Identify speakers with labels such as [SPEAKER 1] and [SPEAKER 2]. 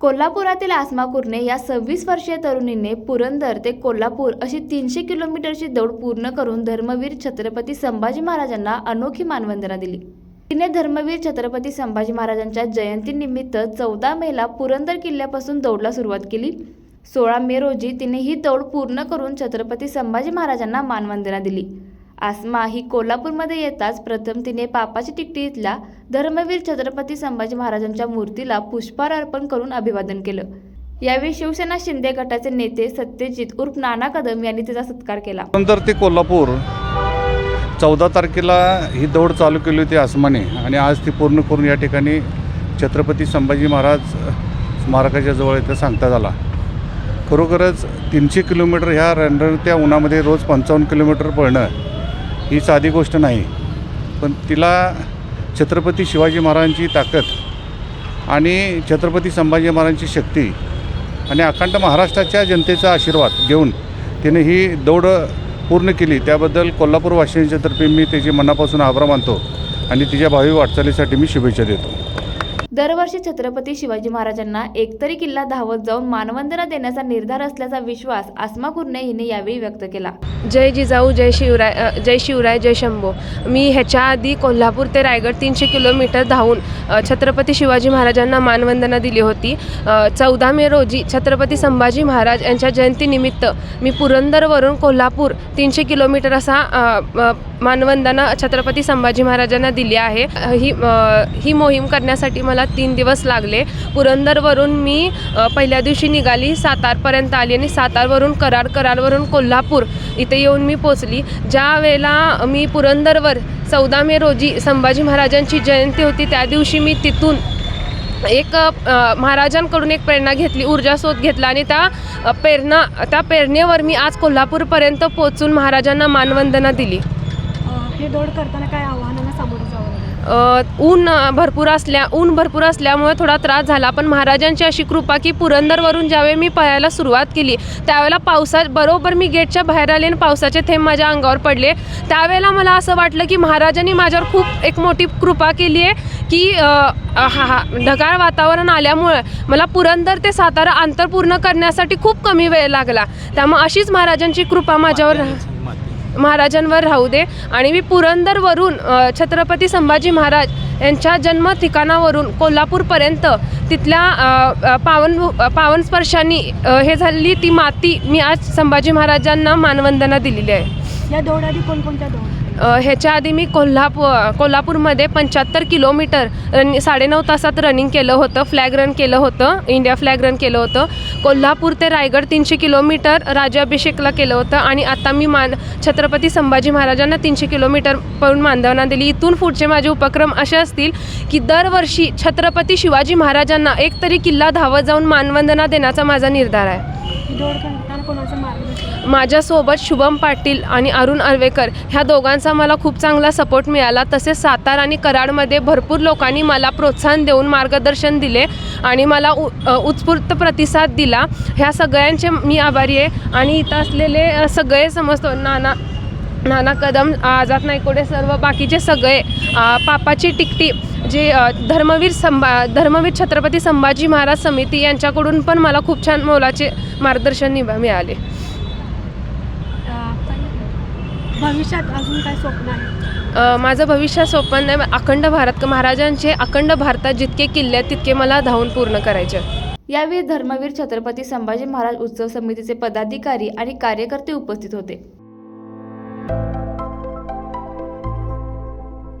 [SPEAKER 1] कोल्हापुरातील आसमा कुरणे या सव्वीस वर्षीय तरुणीने पुरंदर ते कोल्हापूर अशी तीनशे किलोमीटरची दौड पूर्ण करून धर्मवीर छत्रपती संभाजी महाराजांना अनोखी मानवंदना दिली. तिने धर्मवीर छत्रपती संभाजी महाराजांच्या जयंतीनिमित्त चौदा मेला पुरंदर किल्ल्यापासून दौडला सुरुवात केली. सोळा मे रोजी तिने ही दौड पूर्ण करून छत्रपती संभाजी महाराजांना मानवंदना दिली. आसमा ही कोल्हापूरमध्ये येताच प्रथम तिने पापाची टिकटी इथल्या धर्मवीर छत्रपती संभाजी महाराजांच्या मूर्तीला पुष्पहार अर्पण करून अभिवादन केलं. यावेळी शिवसेना शिंदे गटाचे नेते सत्यजित उर्फ नाना कदम यांनी तिचा सत्कार केला.
[SPEAKER 2] नंतर ते कोल्हापूर चौदा तारखेला ही दौड चालू केली होती आसमाने आणि आज ती पूर्ण करून या ठिकाणी छत्रपती संभाजी महाराज स्मारकाच्या जवळ इथं सांगता झाला खरोखरच तीनशे किलोमीटर ह्या रणरणत्या उन्हामध्ये रोज पंचावन्न किलोमीटर पळणं ही साधी गोष्ट नाही. पण तिला छत्रपती शिवाजी महाराजांची ताकद आणि छत्रपती संभाजी महाराजांची शक्ती आणि अखंड महाराष्ट्राच्या जनतेचा आशीर्वाद घेऊन तिने ही दौड पूर्ण केली. त्याबद्दल कोल्हापूरवासियांच्या तर्फे मी त्याचे मनापासून आभार मानतो आणि तिच्या भावी वाटचालीसाठी मी शुभेच्छा देतो.
[SPEAKER 1] दरवर्षी छत्रपती शिवाजी महाराजांना एकतरी किल्ला धावत जाऊन मानवंदना देण्याचा निर्धार असल्याचा विश्वास आसमा कुर्णे हिने यावेळी व्यक्त केला.
[SPEAKER 3] जय जिजाऊ जय शिवराय जय शिवराय जय शंभो. मी ह्याच्या आधी कोल्हापूर ते रायगड तीनशे किलोमीटर धावून छत्रपती शिवाजी महाराजांना मानवंदना दिली होती. चौदा मे रोजी छत्रपती संभाजी महाराज यांच्या जयंतीनिमित्त मी पुरंदरवरून कोल्हापूर तीनशे किलोमीटर असा मानवंदना छत्रपती संभाजी महाराजांना दिली आहे. ही ही मोहीम करण्यासाठी मला तीन दिवस लागले. पुरंदरवरून मी पहिल्या दिवशी निघाली सातारपर्यंत आली आणि सातारवरून कराड कराडवरून कोल्हापूर इथे येऊन मी पोचली ज्या वेळेला मी पुरंदरवर चौदा मे रोजी संभाजी महाराजांची जयंती होती त्या दिवशी मी तिथून एक महाराजांकडून एक प्रेरणा घेतली ऊर्जा शोध घेतला आणि त्या प्रेरणा त्या प्रेरणेवर मी आज कोल्हापूरपर्यंत पोचून महाराजांना मानवंदना दिली.
[SPEAKER 4] हे दौड करताना काय आव्हानांना सामोरं जावं लागलं?
[SPEAKER 3] अ, ऊन भरपूर असल्या ऊन भरपूर असल्यामुळे थोडा त्रास झाला पण महाराजांची अशी कृपा की पुरंदरवरून ज्यावेळी मी पळायला सुरुवात केली त्यावेळेला पावसा बरोबर मी गेटच्या बाहेर आले आणि पावसाचे थेंब माझ्या अंगावर पडले. त्यावेळेला मला असं वाटलं की महाराजांनी माझ्यावर खूप एक मोठी कृपा केली आहे की हा हा ढगाळ वातावरण आल्यामुळे मला पुरंदर ते सातारा अंतर पूर्ण करण्यासाठी खूप कमी वेळ लागला. त्यामुळे अशीच महाराजांची कृपा माझ्यावर राह- महाराजांवर राहू दे. आणि मी पुरंदरवरून छत्रपती संभाजी महाराज यांच्या जन्म ठिकाणावरून कोल्हापूरपर्यंत तिथल्या पावन पावनस्पर्शांनी पावन स्पर्शांनी हे झालेली ती माती मी आज संभाजी महाराजांना मानवंदना दिलेली आहे.
[SPEAKER 4] या दौड आधी कोणकोणत्या दौड
[SPEAKER 3] ह्याच्या आधी मी कोल्हापूर कोल्हापूरमध्ये पंच्याहत्तर किलोमीटर रन साडेनऊ तासात रनिंग केलं होतं फ्लॅग रन केलं होतं इंडिया फ्लॅग रन केलं होतं. कोल्हापूर ते रायगड तीनशे किलोमीटर राज्याभिषेकला केलं होतं आणि आता मी मान छत्रपती संभाजी महाराजांना तीनशे किलोमीटर पळून मानधवना दिली. इथून पुढचे माझे उपक्रम असे असतील की दरवर्षी छत्रपती शिवाजी महाराजांना एक तरी किल्ला धावत जाऊन मानवंदना देण्याचा माझा निर्धार आहे. माझ्यासोबत शुभम पाटील आणि अरुण आर्वेकर ह्या दोघांचा मला खूप चांगला सपोर्ट मिळाला. तसेच सातारा आणि कराडमध्ये भरपूर लोकांनी मला प्रोत्साहन देऊन मार्गदर्शन दिले आणि मला उ उत्स्फूर्त प्रतिसाद दिला. ह्या सगळ्यांचे मी आभारी आहे. आणि इथं असलेले सगळे समजतो नाना नाना कदम आझाद नायकोडे सर्व बाकीचे सगळे पापाची टिकटी जे धर्मवीर संभा धर्मवीर छत्रपती संभाजी महाराज समिती यांच्याकडून पण मला खूप छान मोलाचे मार्गदर्शन निभा मिळाले.
[SPEAKER 4] अं, भविष्यात अजून काय स्वप्न आहे?
[SPEAKER 3] माझं भविष्य स्वप्न आहे अखंड भारत महाराजांचे अखंड भारतात जितके किल्ले आहेत तितके मला धावून पूर्ण करायचे.
[SPEAKER 1] यावेळी धर्मवीर छत्रपती संभाजी महाराज उत्सव समितीचे पदाधिकारी आणि कार्यकर्ते उपस्थित होते.